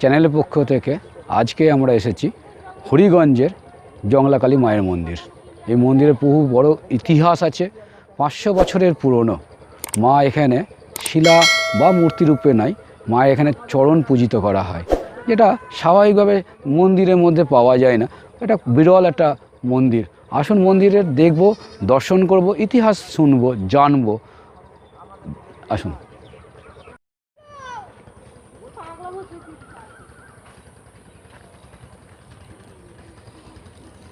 চ্যানেলের পক্ষ থেকে আজকে আমরা এসেছি হরিগঞ্জের জংলাকালী মায়ের মন্দির। এই মন্দিরের বহু বড় ইতিহাস আছে, পাঁচশো বছরের পুরনো। মা এখানে শিলা বা মূর্তি রূপে নাই, মা এখানে চরণ পূজিত করা হয়। যেটা স্বাভাবিকভাবে মন্দিরের মধ্যে পাওয়া যায় না। এটা বিরল একটা মন্দির। আসুন মন্দিরের দেখব, দর্শন করব, ইতিহাস শুনব, জানব। আসুন।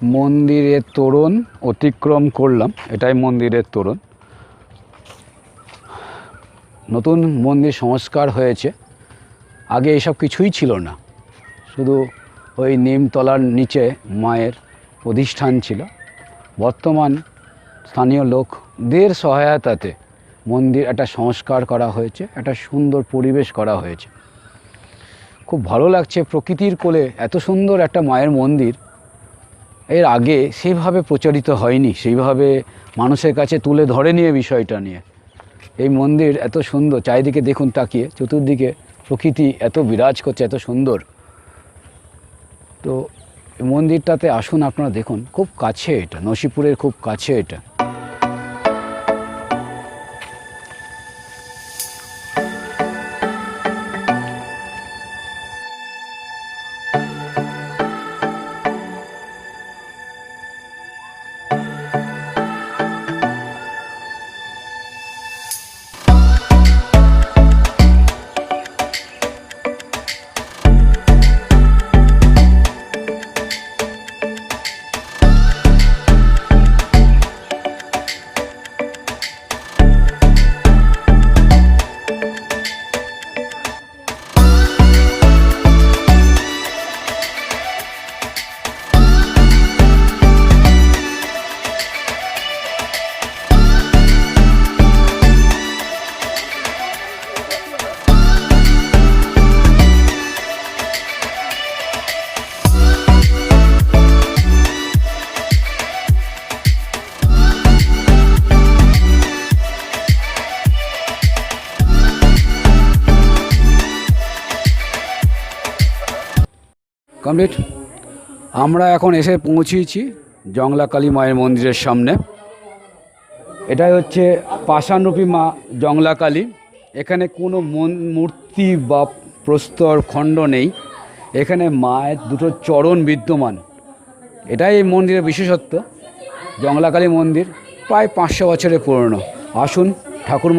মন্দিরের তোরণ অতিক্রম করলাম, এটাই মন্দিরের তোরণ। নতুন মন্দির সংস্কার হয়েছে, আগে এসব কিছুই ছিল না। শুধু ওই নিমতলার নিচে মায়ের প্রতিষ্ঠান ছিল। বর্তমান স্থানীয় লোকদের সহায়তাতে মন্দির একটা সংস্কার করা হয়েছে, একটা সুন্দর পরিবেশ করা হয়েছে। খুব ভালো লাগছে প্রকৃতির কোলে এত সুন্দর একটা মায়ের মন্দির। এর আগে সেইভাবে প্রচারিত হয়নি, সেইভাবে মানুষের কাছে তুলে ধরেনি এই বিষয়টা নিয়ে। এই মন্দির এত সুন্দর, চারিদিকে দেখুন তাকিয়ে, চতুর্দিকে প্রকৃতি এত বিরাজ করছে, এত সুন্দর। তো মন্দিরটাতে আসুন, আপনারা দেখুন, খুব কাছে এটা, নসিপুরের খুব কাছে এটা। কমপ্লিট। আমরা এখন এসে পৌঁছেছি জংলাকালী মায়ের মন্দিরের সামনে। এটাই হচ্ছে পাষাণরূপী মা জংলাকালী। এখানে কোনো মূর্তি বা প্রস্তর খণ্ড নেই। এখানে মায়ের দুটো চরণ বিদ্যমান। এটাই এই মন্দিরের বিশেষত্ব। জংলাকালী মন্দির প্রায় পাঁচশো বছরের পুরনো। আসুন ঠাকুর